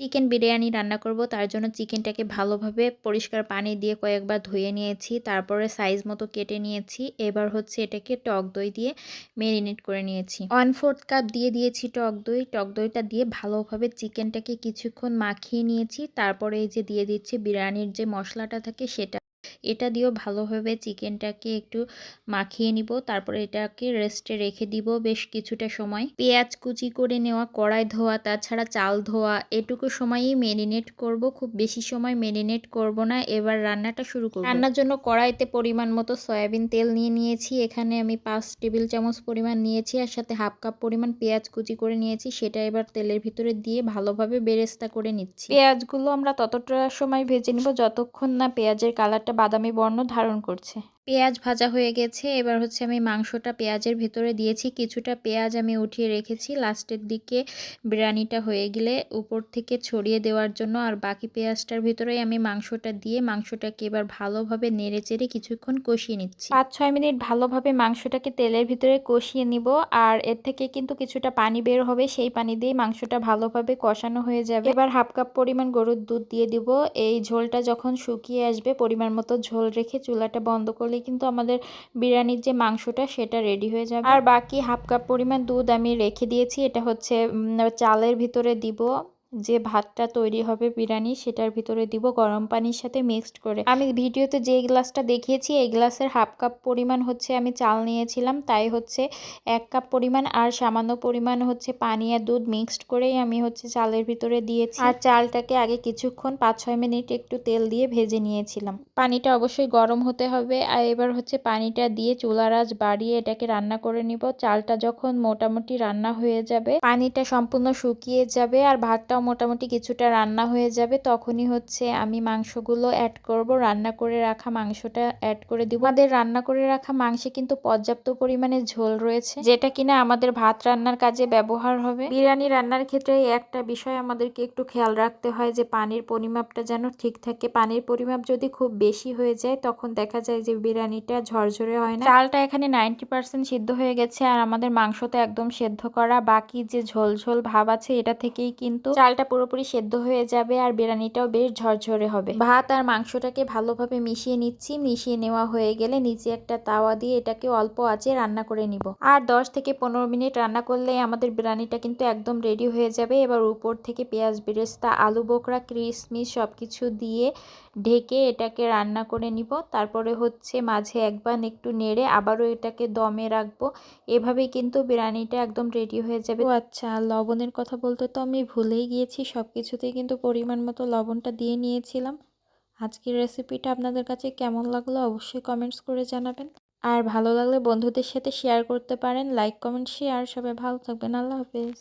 Chicken biryani রান্না করব, তার জন্য চিকেনটাকে ভালোভাবে পরিষ্কার পানি দিয়ে কয়েকবার ধুয়ে নিয়েছি, তারপরে সাইজ মতো কেটে নিয়েছি, এবার হচ্ছে এটাকে টক দই দিয়ে মেরিনেট করে নিয়েছি। ওয়ান ফোর্থ কাপ দিয়ে দিয়েছি টক দই, টক দইটা দিয়ে ভালোভাবে চিকেনটাকে কিছুক্ষণ মাখিয়ে নিয়েছি, তারপরে এই যে দিয়ে দিচ্ছি বিরিয়ানির যে মশলাটা থাকে সেটা। এটা দিয়েও ভালোভাবে চিকেনটাকে একটু মাখিয়ে নিব, তারপরে এটাকে রেস্টে রেখে দিব বেশ কিছুটা সময়। পেঁয়াজ কুচি করে নেওয়া, কড়াই ধোয়া, তাছাড়া চাল ধোয়া, এটুকু সময়ই মেরিনেট করব, খুব বেশি সময় মেরিনেট করব না, এবার রান্নাটা শুরু করব। রান্নার জন্য কড়াইতে পরিমাণ মতো সয়াবিন তেল নিয়ে নিয়েছি, এখানে আমি পাঁচ টেবিল চামচ পরিমাণ নিয়েছি, আর সাথে হাফ কাপ পরিমাণ পেঁয়াজ কুচি করে নিয়েছি, সেটা এবার তেলের ভিতরে দিয়ে ভালোভাবে বেরেস্তা করে নিচ্ছি। পেঁয়াজগুলো আমরা ততটা সময় ভেজে নিব, যতক্ষণ না পেঁয়াজের কালারটা বাদামি বর্ণ ধারণ করছে। পেঁয়াজ ভাজা হয়ে গেছে। এবার হচ্ছে আমি মাংসটা পেঁয়াজের ভেতরে দিয়েছি। কিছুটা পেঁয়াজ আমি উঠিয়ে রেখেছি। লাস্টের দিকে বিরিয়ানিটা হয়ে গেলে উপর থেকে ছড়িয়ে দেওয়ার জন্য আর বাকি পেঁয়াজটার ভিতরে আমি মাংসটা দিয়ে মাংসটাকে এবার ভালোভাবে নেড়ে চেড়ে কিছুক্ষণ কষিয়ে নিচ্ছি। পাঁচ ছয় মিনিট ভালোভাবে মাংসটাকে তেলের ভিতরে কষিয়ে নিব আর এর থেকে কিন্তু কিছুটা পানি বের হবে। সেই পানি দিয়ে মাংসটা ভালোভাবে কষানো হয়ে যাবে। এবার হাফ কাপ পরিমাণ গরুর দুধ দিয়ে দিব। এই ঝোলটা যখন শুকিয়ে আসবে, পরিমাণ মতো ঝোল রেখে চুলাটা বন্ধ করলে কিন্তু আমাদের বিরিয়ানির যে মাংসটা সেটা রেডি হয়ে যাবে। আর বাকি হাফ কাপ পরিমাণ দুধ আমি রেখে দিয়েছি, এটা হচ্ছে চালের ভিতরে দিব। যে ভাতটা তৈরি হবে বিরিয়ানি, সেটার ভিতরে দিব গরম পানির সাথে মিক্সড করে। আমি ভিডিওতে যে গ্লাসটা দেখিয়েছি, এই গ্লাসের হাফ কাপ পরিমাণ হচ্ছে আমি চাল নিয়েছিলাম। তাই হচ্ছে এক কাপ পরিমাণ আর সামান্য পরিমাণ হচ্ছে পানি আর দুধ মিক্সড করেই আমি হচ্ছে চালের ভিতরে দিয়েছি। আর চালটাকে আগে কিছুক্ষণ পাঁচ ছয় মিনিট একটু তেল দিয়ে ভেজে নিয়েছিলাম। পানিটা অবশ্যই গরম হতে হবে। আর এবার হচ্ছে পানিটা দিয়ে চুলার আঁচ বাড়িয়ে এটাকে রান্না করে নিব। চালটা যখন মোটামুটি রান্না হয়ে যাবে, পানিটা সম্পূর্ণ শুকিয়ে যাবে আর ভাতটা মোটামুটি কিছুটা রান্না হয়ে যাবে, তখনই হচ্ছে আমি মাংসগুলো অ্যাড করব। রান্না করে রাখা মাংসটা অ্যাড করে দিব। আমাদের রান্না করে রাখা মাংসে কিন্তু পর্যাপ্ত পরিমাণে ঝোল রয়েছে, যেটা কিনা আমাদের ভাত রান্নার কাজে ব্যবহার হবে। বিরিয়ানি রান্নার ক্ষেত্রে একটা বিষয় আমাদেরকে একটু খেয়াল রাখতে হয় যে পানির পরিমাপটা যেন ঠিক থাকে। পানির পরিমাপ যদি খুব বেশি হয়ে যায়, তখন দেখা যায় যে বিরিয়ানিটা ঝরঝরে হয় না। চালটা এখানে নাইনটি পার্সেন্ট সিদ্ধ হয়ে গেছে, আর আমাদের মাংসটা একদম সেদ্ধ করা। বাকি যে ঝোল ঝোল ভাব আছে, এটা থেকেই কিন্তু চালটা পুরোপুরি সেদ্ধ হয়ে যাবে আর বিরিয়ানিটাও বেশ ঝরঝরে হবে। ভাত আর মাংসটাকে ভালোভাবে মিশিয়ে নিচ্ছি। মিশিয়ে নেওয়া হয়ে গেলে নিচে একটা তাওয়া দিয়ে এটাকে অল্প আঁচে রান্না করে নিব। আর দশ থেকে পনেরো মিনিট রান্না করলে আমাদের বিরিয়ানিটা কিন্তু একদম রেডি হয়ে যাবে। এবার উপর থেকে পেঁয়াজ, বেরেস্তা, আলু বোকরা ক্রিসমিস সব কিছু দিয়ে ঢেকে এটাকে রান্না করে নিব। তারপরে হচ্ছে মাঝে একবার একটু নেড়ে আবারও এটাকে দমে রাখব। এভাবেই কিন্তু বিরিয়ানিটা একদম রেডি হয়ে যাবে। আচ্ছা লবণের কথা বলতে তো আমি ভুলেই গিয়েছি সব কিছুতেই কিন্তু পরিমাণ মতো লবণটা দিয়ে নিয়েছিলাম। আজকের রেসিপিটা আপনাদের কাছে কেমন লাগল অবশ্যই কমেন্টস করে জানাবেন। আর ভালো লাগলে বন্ধুদের সাথে শেয়ার করতে পারেন, লাইক, কমেন্ট, শেয়ার। সবাই ভালো থাকবেন, আল্লাহ হাফেজ।